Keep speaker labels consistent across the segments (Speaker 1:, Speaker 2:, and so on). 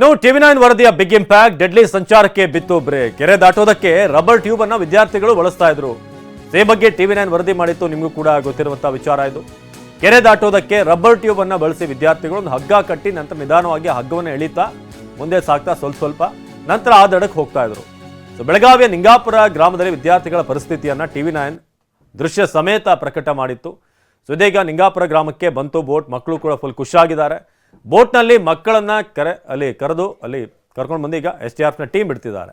Speaker 1: ಇನ್ನು TV nine ವರದಿಯ big impact deadly ಸಂಚಾರಕ್ಕೆ ಬಿತ್ತು ಬ್ರೇಕ್. ಕೆರೆ ದಾಟೋದಕ್ಕೆ ರಬ್ಬರ್ ಟ್ಯೂಬ್ ಅನ್ನ ವಿದ್ಯಾರ್ಥಿಗಳು ಬಳಸ್ತಾ ಇದ್ರು. ಈ ಬಗ್ಗೆ ಟಿವಿ ನೈನ್ ವರದಿ ಮಾಡಿತ್ತು, ನಿಮಗೂ ಕೂಡ ಗೊತ್ತಿರುವಂತಹ ವಿಚಾರ ಇದು. ಕೆರೆ ದಾಟೋದಕ್ಕೆ ರಬ್ಬರ್ ಟ್ಯೂಬ್ ಅನ್ನ ಬಳಸಿ ವಿದ್ಯಾರ್ಥಿಗಳು ಒಂದು ಹಗ್ಗ ಕಟ್ಟಿ ನಂತರ ನಿಧಾನವಾಗಿ ಹಗ್ಗವನ್ನು ಎಳಿತಾ ಮುಂದೆ ಸಾಕ್ತಾ ಸ್ವಲ್ಪ ಸ್ವಲ್ಪ ನಂತರ ಆ ದಡಕ್ಕೆ ಹೋಗ್ತಾ ಇದ್ರು. ಸೊ ಬೆಳಗಾವಿಯ ನಿಂಗಾಪುರ ಗ್ರಾಮದಲ್ಲಿ ವಿದ್ಯಾರ್ಥಿಗಳ ಪರಿಸ್ಥಿತಿಯನ್ನ ಟಿವಿ ನೈನ್ ದೃಶ್ಯ ಸಮೇತ ಪ್ರಕಟ ಮಾಡಿತ್ತು. ಸೊ ಇದೀಗ ನಿಂಗಾಪುರ ಗ್ರಾಮಕ್ಕೆ ಬಂತು ಬೋಟ್, ಮಕ್ಕಳು ಕೂಡ ಫುಲ್ ಖುಷಿಯಾಗಿದ್ದಾರೆ. ಬೋಟ್ನಲ್ಲಿ ಮಕ್ಕಳನ್ನು ಕರೆ, ಅಲ್ಲಿ ಕರೆದು, ಅಲ್ಲಿ ಕರ್ಕೊಂಡು ಬಂದು ಈಗ ಎಸ್ ಟಿ ನ ಟೀಮ್ ಬಿಡ್ತಿದ್ದಾರೆ.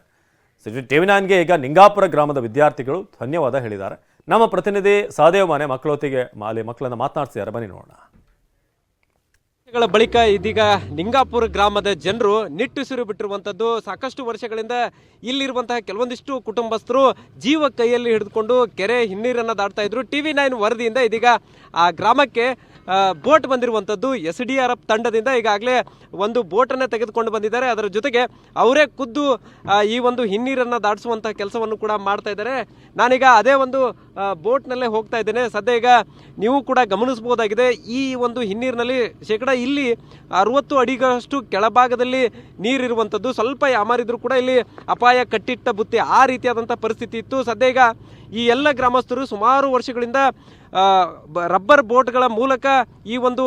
Speaker 1: ಟಿ ವಿ ನೈನ್ಗೆ ಈಗ ನಿಂಗಾಪುರ ಗ್ರಾಮದ ವಿದ್ಯಾರ್ಥಿಗಳು ಧನ್ಯವಾದ ಹೇಳಿದ್ದಾರೆ. ನಮ್ಮ ಪ್ರತಿನಿಧಿ ಸಹದೇವ್ ಮನೆ ಮಕ್ಕಳೊತ್ತಿಗೆ ಅಲ್ಲಿ ಮಕ್ಕಳನ್ನು ಮಾತನಾಡ್ತಿದ್ದಾರೆ. ಬನ್ನಿ ನೋಡೋಣ.
Speaker 2: ಬಳಿಕ ಇದೀಗ ನಿಂಗಾಪುರ ಗ್ರಾಮದ ಜನರು ನಿಟ್ಟುಸಿರು ಬಿಟ್ಟಿರುವಂತದ್ದು. ಸಾಕಷ್ಟು ವರ್ಷಗಳಿಂದ ಇಲ್ಲಿರುವಂತಹ ಕೆಲವೊಂದಿಷ್ಟು ಕುಟುಂಬಸ್ಥರು ಜೀವ ಕೈಯಲ್ಲಿ ಹಿಡಿದುಕೊಂಡು ಕೆರೆ, ಹಿನ್ನೀರನ್ನ ದಾಟ್ತಾ ಇದ್ರು. ಟಿವಿ ನೈನ್ ವರದಿಯಿಂದ ಇದೀಗ ಆ ಗ್ರಾಮಕ್ಕೆ ಬೋಟ್ ಬಂದಿರುವಂಥದ್ದು ಎಸ್ ಡಿ ಆರ್ ಎಫ್ ತಂಡದಿಂದ ಈಗಾಗಲೇ ಒಂದು ಬೋಟನ್ನು ತೆಗೆದುಕೊಂಡು ಬಂದಿದ್ದಾರೆ. ಅದರ ಜೊತೆಗೆ ಅವರೇ ಖುದ್ದು ಈ ಒಂದು ಹಿನ್ನೀರನ್ನು ದಾಟಿಸುವಂಥ ಕೆಲಸವನ್ನು ಕೂಡ ಮಾಡ್ತಾ ಇದ್ದಾರೆ. ನಾನೀಗ ಅದೇ ಒಂದು ಬೋಟ್ನಲ್ಲೇ ಹೋಗ್ತಾ ಇದ್ದೇನೆ. ಸದ್ಯ ಈಗ ನೀವು ಕೂಡ ಗಮನಿಸಬಹುದಾಗಿದೆ, ಈ ಒಂದು ಹಿನ್ನೀರಿನಲ್ಲಿ ಶೇಕಡ ಇಲ್ಲಿ ಅರವತ್ತು ಅಡಿಗಳಷ್ಟು ಕೆಳಭಾಗದಲ್ಲಿ ನೀರಿರುವಂಥದ್ದು. ಸ್ವಲ್ಪ ಯಾಮಾರಿದ್ರು ಕೂಡ ಇಲ್ಲಿ ಅಪಾಯ ಕಟ್ಟಿಟ್ಟ ಬುತ್ತಿ ಆ ರೀತಿಯಾದಂಥ ಪರಿಸ್ಥಿತಿ ಇತ್ತು. ಸದ್ಯ ಈಗ ಈ ಎಲ್ಲ ಗ್ರಾಮಸ್ಥರು ಸುಮಾರು ವರ್ಷಗಳಿಂದ ರಬ್ಬರ್ ಬೋಟ್ಗಳ ಮೂಲಕ ಈ ಒಂದು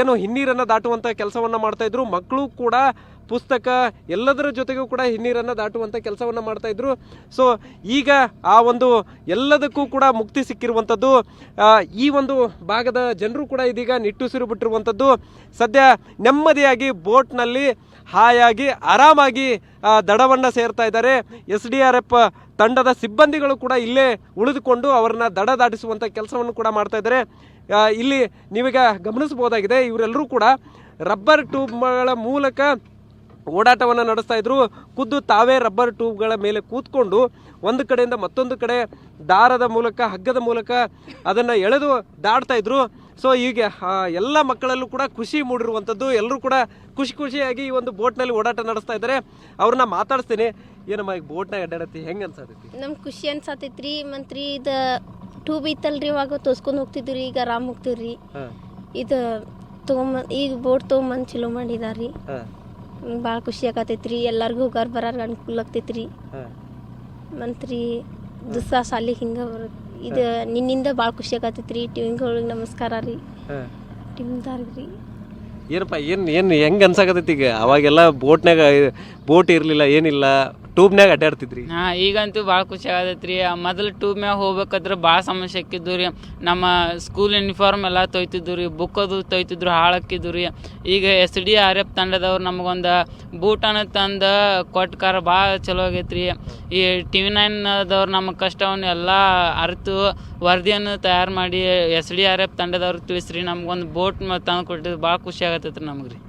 Speaker 2: ಏನು ಹಿನ್ನೀರನ್ನು ದಾಟುವಂಥ ಕೆಲಸವನ್ನು ಮಾಡ್ತಾ ಇದ್ರು. ಮಕ್ಕಳು ಕೂಡ ಪುಸ್ತಕ ಎಲ್ಲದರ ಜೊತೆಗೂ ಕೂಡ ಹಿನ್ನೀರನ್ನು ದಾಟುವಂಥ ಕೆಲಸವನ್ನು ಮಾಡ್ತಾ ಇದ್ರು. ಸೊ ಈಗ ಆ ಒಂದು ಎಲ್ಲದಕ್ಕೂ ಕೂಡ ಮುಕ್ತಿ ಸಿಕ್ಕಿರುವಂಥದ್ದು ಈ ಒಂದು ಭಾಗದ ಜನರು ಕೂಡ ಇದೀಗ ನಿಟ್ಟುಸಿರು ಬಿಟ್ಟಿರುವಂಥದ್ದು ಸದ್ಯ ನೆಮ್ಮದಿಯಾಗಿ ಬೋಟ್ನಲ್ಲಿ ಹಾಯಾಗಿ ಆರಾಮಾಗಿ ದಡವನ್ನು ಸೇರ್ತಾ ಇದ್ದಾರೆ. ಎಸ್ ಡಿ ಆರ್ ಎಫ್ ತಂಡದ ಸಿಬ್ಬಂದಿಗಳು ಕೂಡ ಇಲ್ಲೇ ಉಳಿದುಕೊಂಡು ಅವರನ್ನ ದಡ ದಾಟಿಸುವಂಥ ಕೆಲಸವನ್ನು ಕೂಡ ಮಾಡ್ತಾ ಇದ್ದಾರೆ. ಇಲ್ಲಿ ನೀವೀಗ ಗಮನಿಸಬಹುದಾಗಿದೆ, ಇವರೆಲ್ಲರೂ ಕೂಡ ರಬ್ಬರ್ ಟ್ಯೂಬ್ಗಳ ಮೂಲಕ ಓಡಾಟವನ್ನು ನಡೆಸ್ತಾ ಇದ್ರು. ಖುದ್ದು ತಾವೇ ರಬ್ಬರ್ ಟ್ಯೂಬ್ಗಳ ಮೇಲೆ ಕೂತ್ಕೊಂಡು ಒಂದು ಕಡೆಯಿಂದ ಮತ್ತೊಂದು ಕಡೆ ದಾರದ ಮೂಲಕ ಹಗ್ಗದ ಮೂಲಕ ಅದನ್ನು ಎಳೆದು ದಾಡ್ತಾ ಇದ್ರು. ಸೊ ಹೀಗೆ ಎಲ್ಲ ಮಕ್ಕಳಲ್ಲೂ ಕೂಡ ಖುಷಿ ಮೂಡಿರುವಂಥದ್ದು. ಎಲ್ಲರೂ ಕೂಡ ಖುಷಿ ಖುಷಿಯಾಗಿ ಈ ಒಂದು ಬೋಟ್ನಲ್ಲಿ ಓಡಾಟ ನಡೆಸ್ತಾ ಇದ್ದಾರೆ. ಅವ್ರನ್ನ ಮಾತಾಡಿಸ್ತೀನಿ. ಏನಮ್ಮ ಈಗ ಬೋಟ್ನಾಗ ಅಡ್ಡಾಡತ್ತಿ ಹೆಂಗೆ ಅನ್ಸತೈತಿ?
Speaker 3: ನಮ್ಗೆ ಖುಷಿ ಅನ್ಸತೈತ್ರಿ. ಮಂತ್ರಿ ಇದು ಟ್ಯೂಬ್ ಇತ್ತಲ್ರಿ ಇವಾಗ ತೋಸ್ಕೊಂಡು ಹೋಗ್ತಿದ್ವಿ ಈಗ ಆರಾಮ್
Speaker 2: ಹೋಗ್ತೀರಿ
Speaker 3: ಇದು ತಗೊಂಬ ಈಗ ಬೋಟ್ ತಗೊಂಬಂದು ಚಲೋ ಮಾಡಿದಾರಿ ಭಾಳ ಖುಷಿ ಆಗತೈತ್ರಿ ಎಲ್ಲರಿಗೂ ಹೋಗಾರ ಬರಾರ ಅನುಕೂಲ ಆಗ್ತೈತ್ರಿ. ಮಂತ್ರಿ ದಿವಸ ಸಾಲಿ ಹಿಂಗೆ ಬರುತ್ತೆ ಇದು ನಿನ್ನಿಂದ ಭಾಳ ಖುಷಿ ಆಗತೈತ್ರಿ ಟಿವಿಗಳಿಗೆ ನಮಸ್ಕಾರ ರೀ.
Speaker 2: ಹಾಂ.
Speaker 3: ಟೀಮ್ದಾರ್ರಿ
Speaker 2: ಏನಪ್ಪ ಏನು ಏನು ಹೆಂಗೆ ಅನ್ಸಾಕತ್ತೈತಿ ಈಗ? ಅವಾಗೆಲ್ಲ ಬೋಟ್ನಾಗ ಬೋಟ್ ಇರಲಿಲ್ಲ ಏನಿಲ್ಲ. ಟ್ಯೂಬ್ನಾಗ ಅಡ್ಡಾಡ್ತಿದ್ರಿ
Speaker 4: ಹಾ ಈಗಂತೂ ಭಾಳ ಖುಷಿ ಆಗತೈತ್ರಿ. ಮೊದಲು ಟ್ಯೂಬ್ ಮ್ಯಾಗ ಹೋಗ್ಬೇಕಾದ್ರೆ ಭಾಳ ಸಮಸ್ಯೆ ಆಕ್ಕಿದ್ವು ರೀ. ನಮ್ಮ ಸ್ಕೂಲ್ ಯೂನಿಫಾರ್ಮ್ ಎಲ್ಲ ತೊಯ್ತಿದ್ವು ರೀ. ಬುಕ್ ಅದು ತೊಯ್ತಿದ್ರು ಹಾಳಾಕಿದ್ವು ರೀ. ಈಗ ಎಸ್ ಡಿ ಆರ್ ಎಫ್ ತಂಡದವ್ರು ನಮಗೊಂದು ಬೂಟನ್ನು ತಂದು ಕೊಟ್ಕಾರ ಭಾಳ ಚಲೋ ಆಗೈತ್ರಿ. ಈ ಟಿ ವಿ ನೈನ್ದವ್ರು ನಮ್ಮ ಕಷ್ಟವನ್ನು ಎಲ್ಲ ಅರಿತು ವರದಿಯನ್ನು ತಯಾರು ಮಾಡಿ ಎಸ್ ಡಿ ಆರ್ ಎಫ್ ತಂಡದವ್ರು ತಿಳಿಸ್ರಿ. ನಮ್ಗೊಂದು ಬೋಟ್ ತಂದು ಕೊಟ್ಟಿದ್ದು ಭಾಳ ಖುಷಿ ಆಗತ್ತೈತ್ರಿ ನಮ್ಗೆ ರೀ.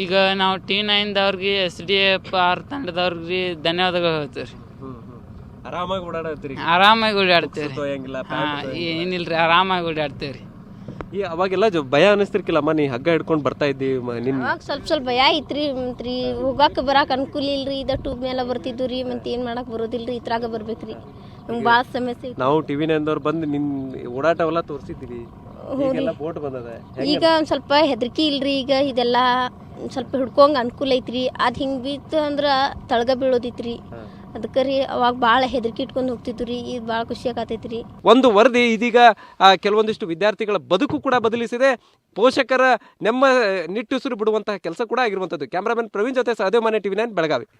Speaker 4: ಈಗ ನಾವು ಟಿ ನೈನ್ದವ್ರಿಗೆ ಎಸ್ ಡಿ ಎಫ್ ಆರ್ ತಂಡದವ್ರಿಗೆ ಧನ್ಯವಾದಗಳು ಹೇಳ್ತೀವಿ ರೀ
Speaker 2: ಆರಾಮಾಗಿ ಓಡಾಡತ್ತೀರಿ
Speaker 4: ಆರಾಮಾಗಿ ಓಡಾಡ್ತೀವಿ ರೀ
Speaker 2: ಹೆಂಗಿಲ್ಲ
Speaker 4: ಹಾಂ ಏನಿಲ್ರಿ ಆರಾಮಾಗಿ ಓಡಾಡ್ತೀವಿ ರೀ
Speaker 2: ಈ ಅವಾಗೆಲ್ಲ ಜೊ ಭಯ ಅನಿಸ್ತಿರ್ಕಿಲ್ಲಮ್ಮ ನೀ ಹಗ್ಗ ಹಿಡ್ಕೊಂಡು ಬರ್ತಾ ಇದ್ದೀವಿ ಮ- ನಿನ್
Speaker 3: ಅವಾಗ ಸ್ವಲ್ಪ ಸ್ವಲ್ಪ ಭಯ ಐತ್ರಿ ಮಂತ್ರಿ. ಹೋಗಾಕ ಬರಾಕ ಅನುಕೂಲ ಇಲ್ರಿ ಇದ ಟೂಬ್ ಮೇಲೆ ಬರ್ತಿದ್ವು ರೀ ಮತ್ತೆ ಏನು ಮಾಡಕ್ ಬರೋದಿಲ್ರಿ ಇತ್ರಾಗ ಬರ್ಬೇಕ್ರಿ. ನಮ್ಗೆ ಭಾಳ ಸಮಸ್ಯೆ ಐತಿ
Speaker 2: ನಾವು ಟಿವಿ ನೈನ್ದವ್ರು ಬಂದು ನಿನ್ ಓಡಾಟವೆಲ್ಲ ತೋರಿಸಿದ್ದೀರಿ. ಈಗೆಲ್ಲ ಬೋಟ್ ಬಂದದ.
Speaker 3: ಈಗ ಒಂದ್ ಸ್ವಲ್ಪ ಹೆದರಿಕೆ ಇಲ್ರಿ ಈಗ ಇದೆಲ್ಲ ಒಂದ್ ಸ್ವಲ್ಪ ಹಿಡ್ಕೊಂಗ್ ಅನುಕೂಲ ಐತ್ರಿ. ಅದ್ ಹಿಂಗ್ ಬಿತ್ತು ಅಂದ್ರ ತಳಗ ಬೀಳೋದಿತ್ರಿ. ಅದಕ್ಕೆ ರೀ ಅವಾಗ ಬಾಳ ಹೆದರಿಕೆ ಇಟ್ಕೊಂಡು ಹೋಗ್ತಿದ್ವಿ ರೀ ಈಗ ಭಾಳ ಖುಷಿ ಆಗತೈತ್ರಿ.
Speaker 2: ಒಂದು ವರದಿ ಇದೀಗ ಆ, ಕೆಲವೊಂದಿಷ್ಟು ವಿದ್ಯಾರ್ಥಿಗಳ ಬದುಕು ಕೂಡ ಬದಲಿಸಿದೆ. ಪೋಷಕರ ನೆಮ್ಮ ನಿಟ್ಟುಸಿರು ಬಿಡುವಂತಹ ಕೆಲಸ ಕೂಡ ಆಗಿರುವಂಥದ್ದು. ಕ್ಯಾಮ್ರಾಮನ್ ಪ್ರವೀಣ್ ಜೊತೆ ಸಹದೇವ್ ಮನೆ ಟಿವಿ ನೈನ್ ಬೆಳಗಾವಿ.